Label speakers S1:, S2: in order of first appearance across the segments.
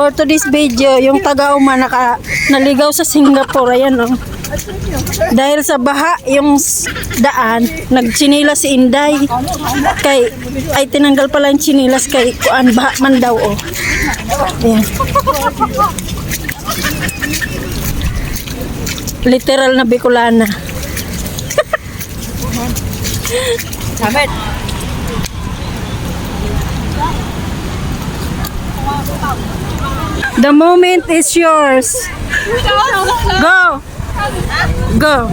S1: For today's video, yung taga-uma naka, naligaw sa Singapore. Ayan oh. Dahil sa baha, yung daan, nagchinila si Inday. Kay, ay tinanggal pala yung chinilas kay kuan baha man daw oh. Ayan. Literal na Bicolana.
S2: Dapat.
S1: The moment is yours. Go. Go.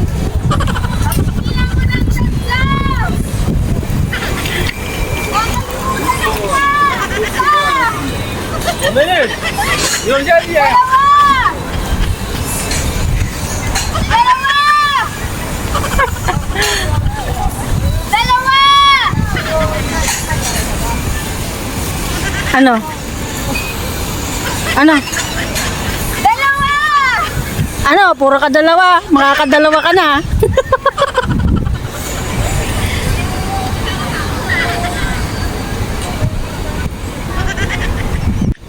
S1: Ano? Ano? Ano? Puro ka dalawa. Makakadalawa ka na.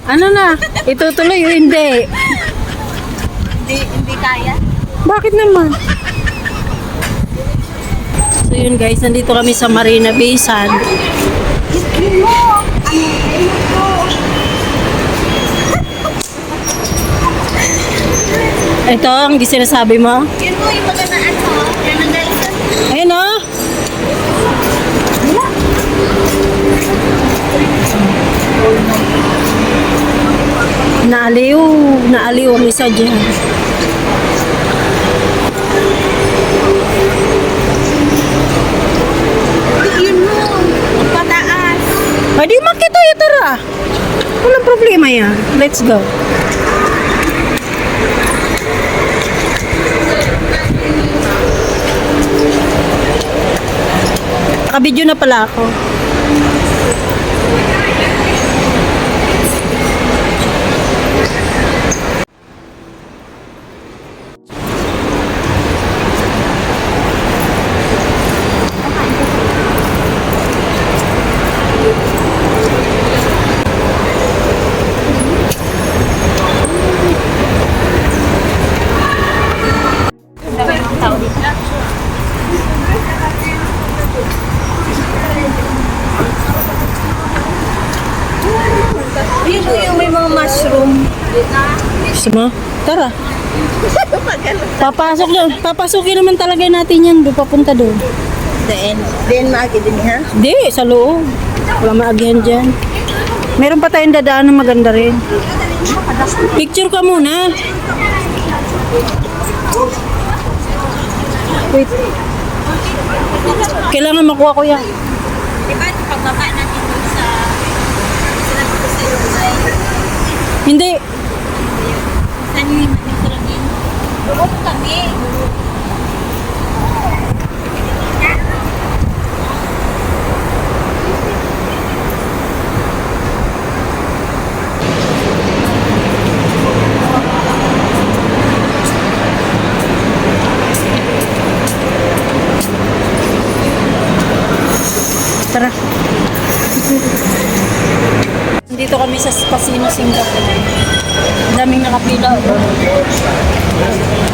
S1: ano na? Itutuloy o hindi?
S2: Hindi, hindi kaya.
S1: Bakit naman? So yun guys, nandito kami sa Marina Bay Sand. Ito ang sinasabi mo.
S2: Yun mo yung mga na ano, dahil sa...
S1: Ayun oh. Naaliw. Naaliw ang isa dyan.
S2: Yun mo, pataas.
S1: Pwede makita yun tara. Walang problema yan. Let's go. Nakabidyo na pala ako.
S2: Mo?
S1: Tara. Papasok na. Papasukin naman talaga natin yan. Doon papunta doon.
S2: Then, then magi din ha?
S1: Hindi, sa loob. Wala maagyan dyan. Meron pa tayong dadaan na maganda rin. Picture ka muna. Wait. Kailangan makuha ko yan.
S2: Di ba, pagbaba natin sa...
S1: Hindi.
S2: Saan yung masarap yun? Doon kami.
S1: Tara. Dito kami sa Casino Singapore. Daming nakapila.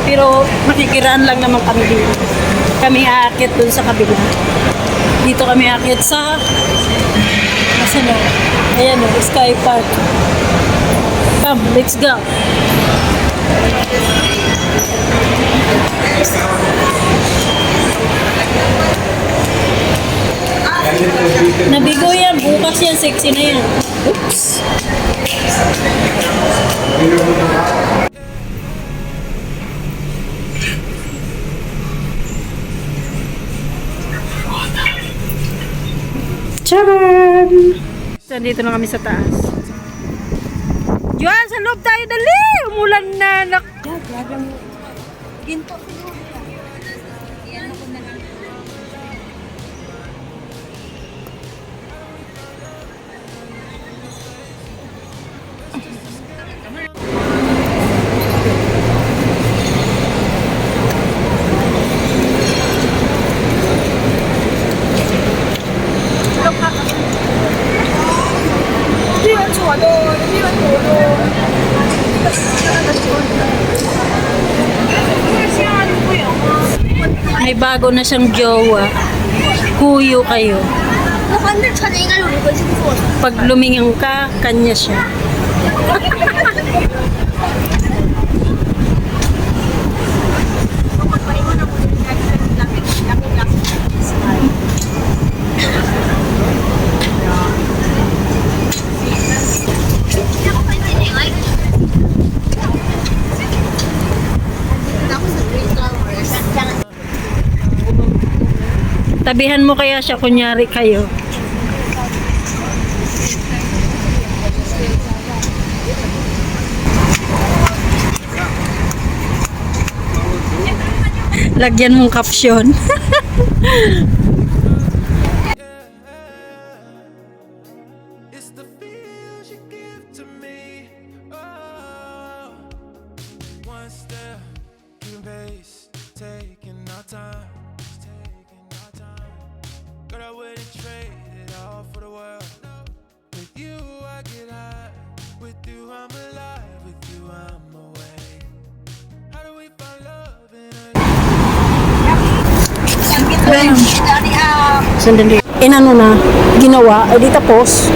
S1: Pero makikiraan lang naman kami dito. Kami aakit dun sa kabila. Dito kami aakit sa Nasa na? Ayan o, Sky Park. Come, let's go. Nabigo yan, bukas yan, sexy na yan. Charan! So, dito na kami sa taas. Juan, sa loob tayo, dali! Umulan na, nak...
S2: Ginto siguro.
S1: bago na siyang jowa, kuyo kayo. Pag lumingang ka, kanya siya. Tabihan mo kaya siya, kunyari kayo. Lagyan mong caption. Sandali. Inano na, ginawa, edi tapos.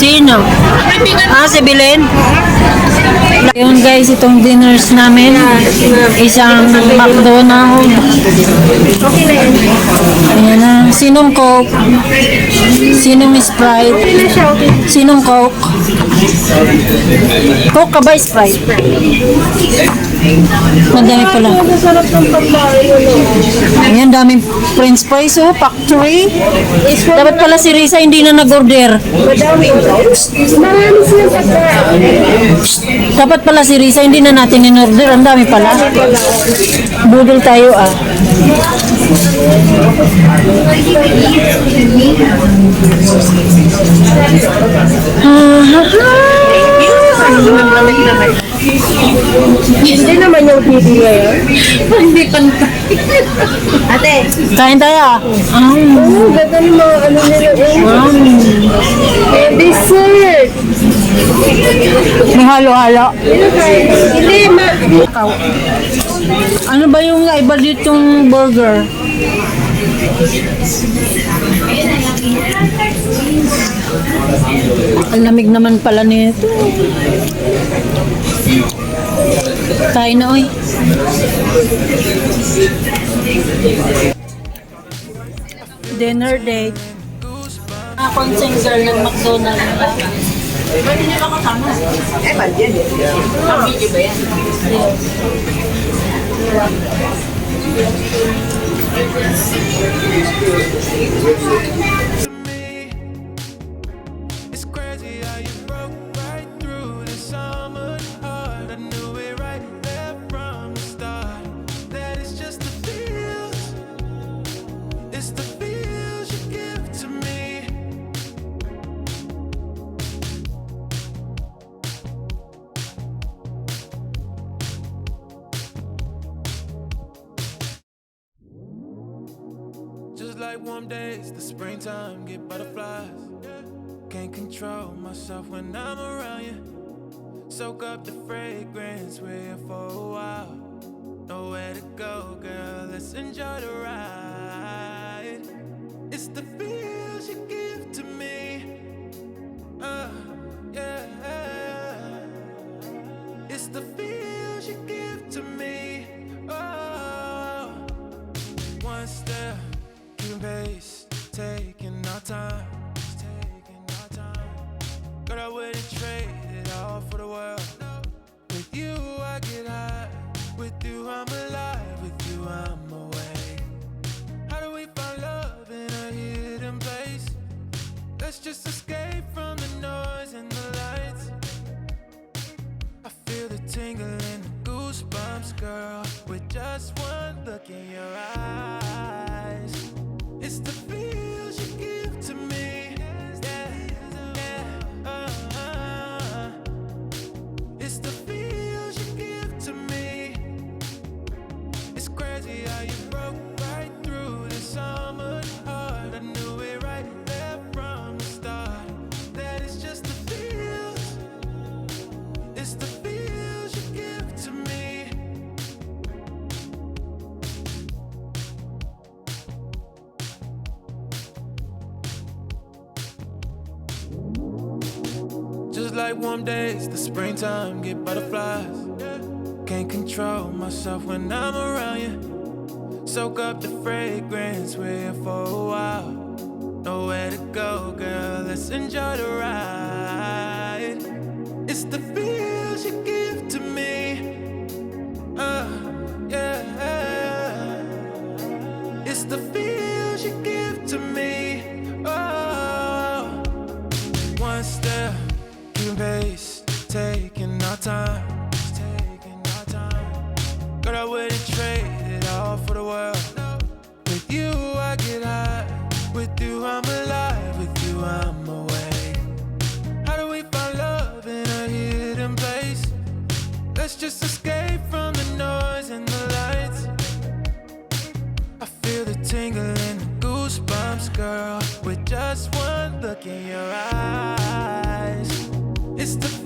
S1: Sino? Ah, si Belen? Yun guys, itong dinners namin. Isang McDonald's. Ayan na. Sinong Coke? Sinong Sprite? Sinong Coke? Coke ka ba Sprite? Madami pala. Ayan, daming french fries oh, factory. Dapat pala si Risa hindi na nag-order. Dapat pala si Risa hindi na natin in-order. Ang dami pala. Budol tayo ah.
S3: Hindi naman yung TV ngayon. Hindi pantay. Ate,
S1: Kain tayo ah.
S3: Oh, ganda ng mga ano nila eh. Eh, dessert.
S1: May halo-halo.
S3: Hindi, ma.
S1: Ano ba yung iba ditong burger? Ang lamig naman pala nito. Kain na, oy. Dinner date. Ah, consent girl ng McDonald's.
S4: to Thank you. Like warm days, the springtime get butterflies. Can't control myself when I'm around you. Soak up the fragrance, we're here for a while. Nowhere to go, girl, let's enjoy the ride. crazy how you broke right through the summer heart. I knew it right there from the start. That it's just the feels, it's the feels you give to me. Just like warm days, the springtime get butterflies. Yeah. Can't control myself when I'm around you. Soak up the fragrance, we're here for a while. Nowhere to go, girl. Let's enjoy the ride. It's the feels you give to me. Uh, yeah. It's the feels you give to me. Oh, one step, keeping pace, taking our time, I wouldn't trade it all for the world. With you, I get high. With you, I'm alive. With you, I'm away. How do we find love in a hidden place? Let's just escape from the noise and the lights. I feel the tingle and the goosebumps, girl, with just one look in your eyes. It's the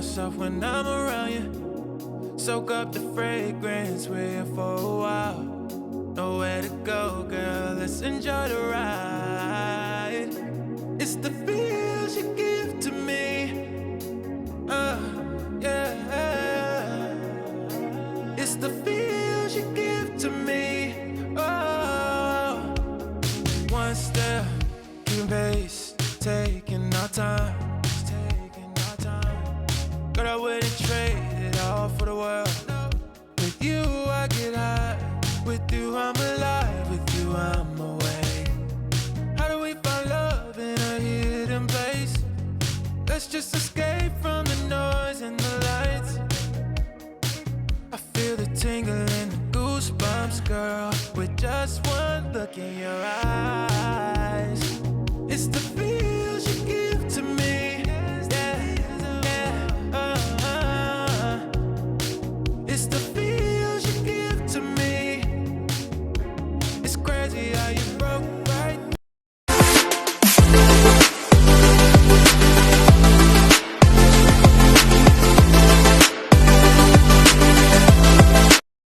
S4: myself when I'm around you. Soak up the fragrance, we're here for a while. Nowhere to go, girl. Let's enjoy the ride. It's the feels you give Girl, I wouldn't trade it all for the world. With you, I get high. With you, I'm alive. With you, I'm away. How do we find love in a hidden place? Let's just escape from the noise and the lights. I feel the tingle and the goosebumps, girl, with just one look in your eyes.